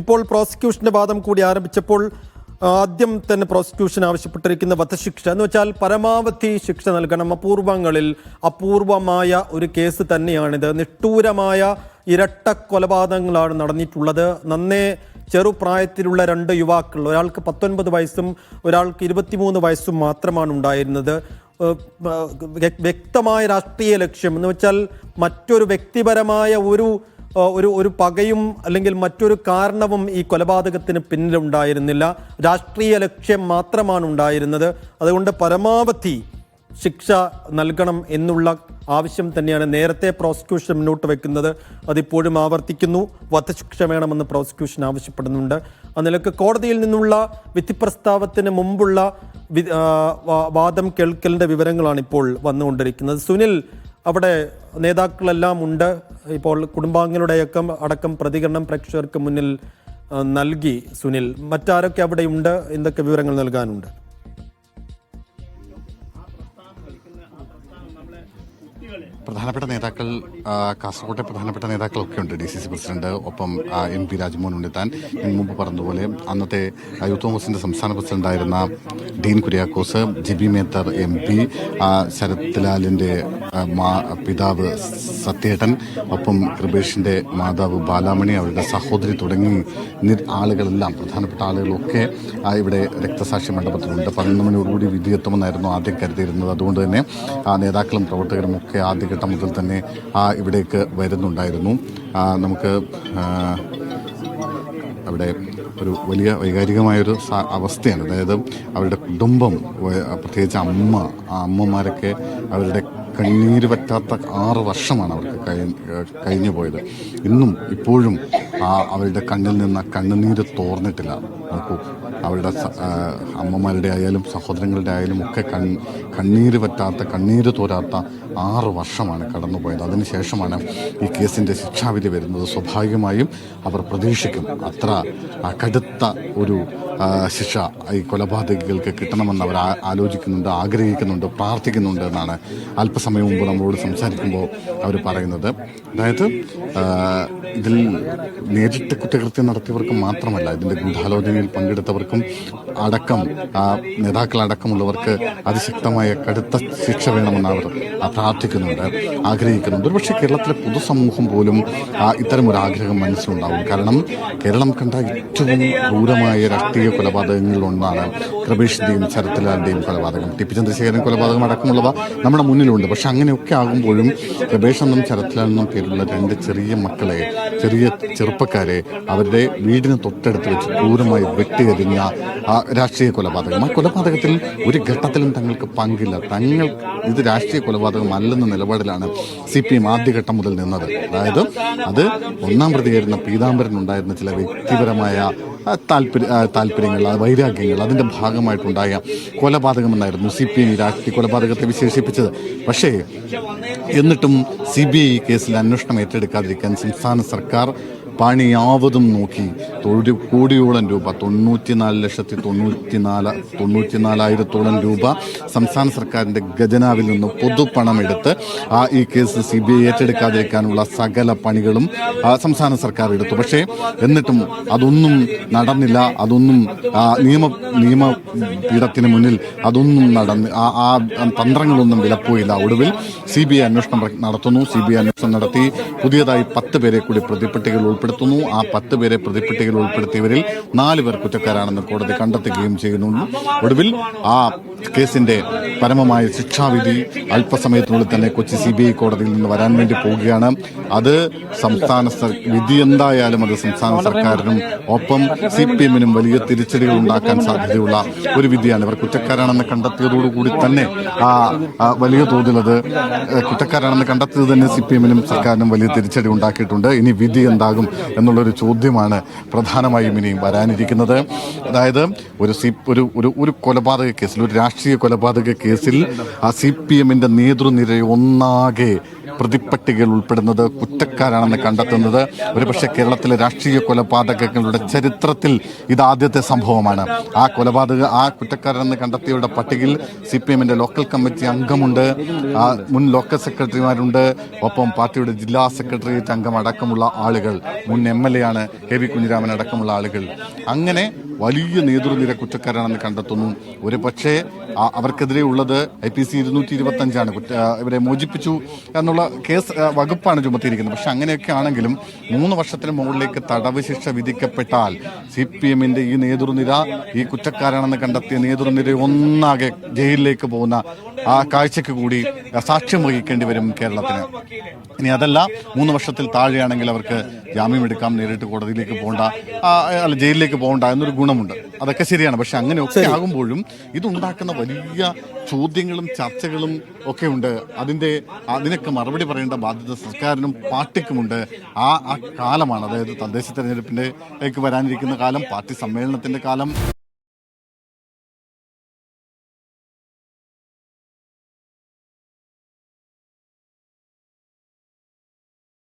ഇപ്പോൾ പ്രോസിക്യൂഷന്റെ വാദം കൂടി ആരംഭിച്ചപ്പോൾ ആദ്യം തന്നെ പ്രോസിക്യൂഷൻ ആവശ്യപ്പെട്ടിരിക്കുന്ന വധശിക്ഷ എന്ന് വെച്ചാൽ പരമാവധി ശിക്ഷ നൽകണം. അപൂർവങ്ങളിൽ അപൂർവമായ ഒരു കേസ് തന്നെയാണിത്. നിഷ്ഠൂരമായ ഇരട്ട കൊലപാതകങ്ങളാണ് നടന്നിട്ടുള്ളത്. നന്നേ ചെറുപ്രായത്തിലുള്ള രണ്ട് യുവാക്കൾ ഒരാൾക്ക് പത്തൊൻപത് വയസ്സും ഒരാൾക്ക് ഇരുപത്തിമൂന്ന് വയസ്സും മാത്രമാണ് ഉണ്ടായിരുന്നത്. വ്യക്തമായ രാഷ്ട്രീയ ലക്ഷ്യം എന്ന് വെച്ചാൽ മറ്റൊരു വ്യക്തിപരമായ ഒരു ഒരു ഒരു പകയും അല്ലെങ്കിൽ മറ്റൊരു കാരണവും ഈ കൊലപാതകത്തിന് പിന്നിലുണ്ടായിരുന്നില്ല. രാഷ്ട്രീയ ലക്ഷ്യം മാത്രമാണ് ഉണ്ടായിരുന്നത്. അതുകൊണ്ട് പരമാവധി ശിക്ഷ നൽകണം എന്നുള്ള ആവശ്യം തന്നെയാണ് നേരത്തെ പ്രോസിക്യൂഷൻ മുന്നോട്ട് വെക്കുന്നത്. അതിപ്പോഴും ആവർത്തിക്കുന്നു. വധശിക്ഷ വേണമെന്ന് പ്രോസിക്യൂഷൻ ആവശ്യപ്പെടുന്നുണ്ട്. ആ നിലയ്ക്ക് കോടതിയിൽ നിന്നുള്ള വിധി പ്രസ്താവത്തിന് മുമ്പുള്ള വാദം കേൾക്കലിന്റെ വിവരങ്ങളാണ് ഇപ്പോൾ വന്നുകൊണ്ടിരിക്കുന്നത്. സുനിൽ അവിടെ നേതാക്കളെല്ലാം ഉണ്ട്. ഇപ്പോൾ കുടുംബാംഗങ്ങളുടെയൊക്കെ അടക്കം പ്രതികരണം പ്രേക്ഷകർക്ക് മുന്നിൽ നൽകി സുനിൽ. മറ്റാരൊക്കെ അവിടെയുണ്ട്? എന്തൊക്കെ വിവരങ്ങൾ നൽകാനുണ്ട്? പ്രധാനപ്പെട്ട നേതാക്കൾ കാസർകോട്ടെ പ്രധാനപ്പെട്ട നേതാക്കളൊക്കെ ഉണ്ട്. ഡി സി സി പ്രസിഡന്റ് ഒപ്പം എം പി രാജ്മോഹൻ ഉണ്ണിത്താൻ ഞാൻ മുമ്പ് പറഞ്ഞതുപോലെ അന്നത്തെ യൂത്ത് കോൺഗ്രസിന്റെ സംസ്ഥാന പ്രസിഡന്റായിരുന്ന ഡീൻ കുര്യാക്കോസ് ജിബി മേത്തർ എം പി ശരത് ലാലിന്റെ പിതാവ് സത്യേട്ടൻ ഒപ്പം കൃപേഷിന്റെ മാതാവ് ബാലാമണി അവരുടെ സഹോദരി തുടങ്ങി ആളുകളെല്ലാം പ്രധാനപ്പെട്ട ആളുകളൊക്കെ ഇവിടെ രക്തസാക്ഷി മണ്ഡപത്തിലുണ്ട്. പതിനൊന്ന് മണിയോടുകൂടി വിധിയെത്തുമെന്നായിരുന്നു ആദ്യം കരുതിയിരുന്നത്. അതുകൊണ്ട് തന്നെ നേതാക്കളും പ്രവർത്തകരും ഒക്കെ ആദ്യഘട്ടം മുതൽ തന്നെ ആ ഇവിടേക്ക് വരുന്നുണ്ടായിരുന്നു. നമുക്ക് അവിടെ ഒരു വലിയ വൈകാരികമായൊരു അവസ്ഥയാണ്. അതായത് അവരുടെ കുടുംബം പ്രത്യേകിച്ച് അമ്മ ആ അമ്മമാരൊക്കെ അവരുടെ കണ്ണീര് പറ്റാത്ത ആറ് വർഷമാണ് അവർക്ക് കഴി- കഴിഞ്ഞു പോയത് ഇന്നും ഇപ്പോഴും ആ അവരുടെ കണ്ണിൽ നിന്ന് കണ്ണുനീര് തോർന്നിട്ടില്ല. നോക്കൂ. അവരുടെ അമ്മമാരുടെ ആയാലും സഹോദരങ്ങളുടെ ആയാലും ഒക്കെ കൺ കണ്ണീര് പറ്റാത്ത കണ്ണീര് തോരാത്ത ആറ് വർഷമാണ് കടന്നുപോയത്. അതിനുശേഷമാണ് ഈ കേസിന്റെ ശിക്ഷാവിധി വരുന്നത്. സ്വാഭാവികമായും അവർ പ്രതീക്ഷിക്കും അത്ര കടുത്ത ഒരു ശിക്ഷ ഈ കൊലപാതകികൾക്ക് കിട്ടണമെന്ന് അവർ ആലോചിക്കുന്നുണ്ട് ആഗ്രഹിക്കുന്നുണ്ട് പ്രാർത്ഥിക്കുന്നുണ്ട് എന്നാണ് അല്പസമയം മുമ്പ് നമ്മളോട് സംസാരിക്കുമ്പോൾ അവർ പറയുന്നത്. അതായത് ഇതിൽ നേരിട്ട് കുറ്റകൃത്യം നടത്തിയവർക്ക് മാത്രമല്ല ഇതിന്റെ ഗൂഢാലോചനയിൽ പങ്കെടുത്തവർക്കും അടക്കം നേതാക്കളടക്കമുള്ളവർക്ക് അതിശക്തമായ കടുത്ത ശിക്ഷ വേണമെന്ന് അവർ പ്രാർത്ഥിക്കുന്നുണ്ട് ആഗ്രഹിക്കുന്നുണ്ട്. ഒരുപക്ഷെ കേരളത്തിലെ പൊതുസമൂഹം പോലും ഇത്തരം ഒരു ആഗ്രഹം മനസ്സിലുണ്ടാവും. കാരണം കേരളം കണ്ട ഏറ്റവും ക്രൂരമായ രാഷ്ട്രീയ കൊലപാതകങ്ങളിലൊന്നാണ് കൃപേഷിന്റെയും ശരത്ലാലിന്റെയും കൊലപാതകം. ടി പി ചന്ദ്രശേഖരൻ കൊലപാതകം അടക്കമുള്ളവ നമ്മുടെ മുന്നിലുണ്ട്. പക്ഷെ അങ്ങനെയൊക്കെ ആകുമ്പോഴും കൃപേഷ് എന്നും ശരത്ലാൽ എന്നും പേരുള്ള രണ്ട് ചെറിയ മക്കളെ ചെറിയ ചെറുപ്പക്കാരെ അവരുടെ വീടിന് തൊട്ടടുത്ത് വെച്ച് ക്രൂരമായി വെട്ടിയെറിഞ്ഞ ആ രാഷ്ട്രീയ കൊലപാതകം. ആ കൊലപാതകത്തിൽ ഒരു ഘട്ടത്തിലും തങ്ങൾക്ക് പങ്കില്ല. തങ്ങൾ ഇത് രാഷ്ട്രീയ കൊലപാതകമല്ലെന്ന നിലപാടിലാണ് സി പി എം ആദ്യഘട്ടം മുതൽ നിന്നത്. അതായത് അത് ഒന്നാം പ്രതിയായിരുന്ന പീതാംബരൻ ഉണ്ടായിരുന്ന ചില വ്യക്തിപരമായ താല്പര്യ താല്പര്യങ്ങൾ വൈരാഗ്യങ്ങൾ അതിന്റെ ഭാഗമായിട്ടുണ്ടായ കൊലപാതകമെന്നായിരുന്നു സി പി എം രാഷ്ട്രീയ കൊലപാതകത്തെ വിശേഷിപ്പിച്ചത്. പക്ഷേ എന്നിട്ടും സി ബി ഐ കേസിൽ അന്വേഷണം ഏറ്റെടുക്കാതിരിക്കാൻ സംസ്ഥാന സർക്കാർ പണിയാവതും നോക്കി തൊഴിൽ കോടിയോളം രൂപ തൊണ്ണൂറ്റിനാല് ലക്ഷത്തി തൊണ്ണൂറ്റിനാല് തൊണ്ണൂറ്റിനാലായിരത്തോളം രൂപ സംസ്ഥാന സർക്കാരിന്റെ ഖജനാവിൽ നിന്ന് പൊതുപ്പണമെടുത്ത് ആ ഈ കേസ് സി ബി ഐ ഏറ്റെടുക്കാതിരിക്കാനുള്ള സകല പണികളും സംസ്ഥാന സർക്കാർ എടുത്തു. പക്ഷേ എന്നിട്ടും അതൊന്നും നടന്നില്ല. അതൊന്നും നിയമ നിയമ നിയമപീഠത്തിന് മുന്നിൽ അതൊന്നും നടന്ന് ആ തന്ത്രങ്ങളൊന്നും വിലപ്പോയില്ല. ഒടുവിൽ സി ബി ഐ അന്വേഷണം നടത്തുന്നു. സി ബി ഐ അന്വേഷണം നടത്തി. പുതിയതായി പത്ത് പേരെ കൂടി പ്രതിപ്പട്ടികയിൽ ഉൾപ്പെടുത്തുന്നു ആ പത്ത് പേരെ പ്രതിപ്പട്ടികയിൽ ഉൾപ്പെടുത്തിയവരിൽ നാല് പേർ കുറ്റക്കാരാണെന്ന് കോടതി കണ്ടെത്തുകയും ചെയ്യുന്നു. ഒടുവിൽ ആ കേസിന്റെ പരമമായ ശിക്ഷാവിധി അല്പസമയത്തിനുള്ളിൽ തന്നെ കൊച്ചി സി കോടതിയിൽ നിന്ന് വരാൻ വേണ്ടി പോവുകയാണ്. അത് സംസ്ഥാന വിധി എന്തായാലും അത് സംസ്ഥാന സർക്കാരിനും ഒപ്പം സി പി എമ്മിനും വലിയ തിരിച്ചടികൾ ഉണ്ടാക്കാൻ സാധ്യതയുള്ള ഒരു വിധിയാണ്. ഇവർ കുറ്റക്കാരാണെന്ന് കണ്ടെത്തിയതോടുകൂടി തന്നെ ആ വലിയ തോതിൽ അത് കുറ്റക്കാരാണെന്ന് കണ്ടെത്തിയത് തന്നെ സി പി എമ്മിനും സർക്കാരിനും വലിയ തിരിച്ചടി ഉണ്ടാക്കിയിട്ടുണ്ട്. ഇനി വിധി എന്താകും എന്നുള്ളൊരു ചോദ്യമാണ് പ്രധാനമായും ഇനിയും വരാനിരിക്കുന്നത്. അതായത് ഒരു സി ഒരു ഒരു ഒരു കൊലപാതക കേസിൽ ഒരു രാഷ്ട്രീയ കൊലപാതക കേസിൽ ആ സി പി എമ്മിന്റെ നേതൃനിര ഒന്നാകെ പ്രതിപ്പട്ടികയിൽ ഉൾപ്പെടുന്നത് കുറ്റക്കാരാണെന്ന് കണ്ടെത്തുന്നത്. ഒരുപക്ഷെ കേരളത്തിലെ രാഷ്ട്രീയ കൊലപാതകങ്ങളുടെ ചരിത്രത്തിൽ ഇതാദ്യത്തെ സംഭവമാണ്. ആ കൊലപാതക ആ കുറ്റക്കാരെന്ന് കണ്ടെത്തിയവരുടെ പട്ടികയിൽ സി പി എമ്മിന്റെ ലോക്കൽ കമ്മിറ്റി അംഗമുണ്ട്. മുൻ ലോക്കൽ സെക്രട്ടറിമാരുണ്ട്. ഒപ്പം പാർട്ടിയുടെ ജില്ലാ സെക്രട്ടേറിയറ്റ് അംഗം അടക്കമുള്ള ആളുകൾ. മുൻ എം എൽ എ ആണ് കെ വി കുഞ്ഞിരാമൻ അടക്കമുള്ള ആളുകൾ. അങ്ങനെ വലിയ നേതൃനിര കുറ്റക്കാരാണെന്ന് കണ്ടെത്തുന്നു. ഒരു പക്ഷേ അവർക്കെതിരെ ഉള്ളത് ഐ പി സി ഇരുന്നൂറ്റി ഇരുപത്തി അഞ്ചാണ് ഇവരെ മോചിപ്പിച്ചു എന്നുള്ള കേസ് വകുപ്പാണ് ചുമത്തിയിരിക്കുന്നത്. പക്ഷെ അങ്ങനെയൊക്കെ ആണെങ്കിലും മൂന്ന് വർഷത്തിന് മുകളിലേക്ക് തടവ് ശിക്ഷ വിധിക്കപ്പെട്ടാൽ സി പി എമ്മിന്റെ ഈ നേതൃനിര ഈ കുറ്റക്കാരാണെന്ന് കണ്ടെത്തിയ നേതൃനിര ഒന്നാകെ ജയിലിലേക്ക് പോകുന്ന ആ കാഴ്ചയ്ക്ക് കൂടി സാക്ഷ്യം വഹിക്കേണ്ടി വരും കേരളത്തിന്. ഇനി അതല്ല മൂന്ന് വർഷത്തിൽ താഴെയാണെങ്കിൽ അവർക്ക് ജാമ്യം എടുക്കാം നേരിട്ട് കോടതിയിലേക്ക് പോകണ്ട അല്ല ജയിലിലേക്ക് പോകണ്ട എന്നൊരു ഗുണമുണ്ട്. അതൊക്കെ ശരിയാണ്. പക്ഷെ അങ്ങനെയൊക്കെ ആകുമ്പോഴും ഇതുണ്ടാക്കുന്ന വലിയ ചോദ്യങ്ങളും ചർച്ചകളും ഒക്കെ ഉണ്ട്. അതിന്റെ അതിനൊക്കെ മറുപടി പറയേണ്ട ബാധ്യത സർക്കാരിനും പാർട്ടിക്കുമുണ്ട് ആ ആ കാലമാണ്. അതായത് തദ്ദേശ തെരഞ്ഞെടുപ്പിന്റെ വരാനിരിക്കുന്ന കാലം പാർട്ടി സമ്മേളനത്തിന്റെ കാലം.